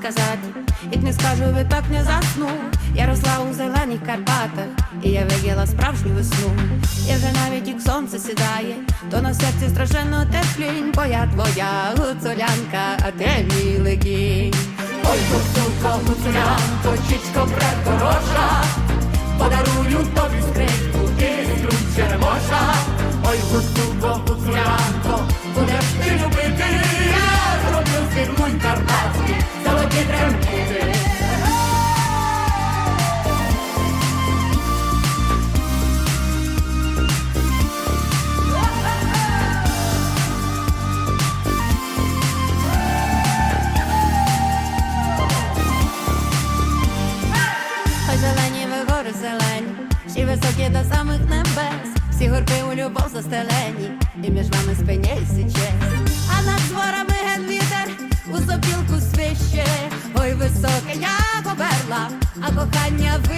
сказати, як не скажу, ви так не засну. Я росла у зелених Карпатах, і я виділа справжню весну. Я вже навіть як сонце сідає, то на серці страшенно теплінь, бо я твоя гуцулянка, а ти мій легінь. Ой, гуцулко, гуцулянко, чічко предорожа, Ой, зелені ви гори зелені, ще високі до самих небес, всі горби у любов застелені, і між вами спиняється честь. А кохання ви.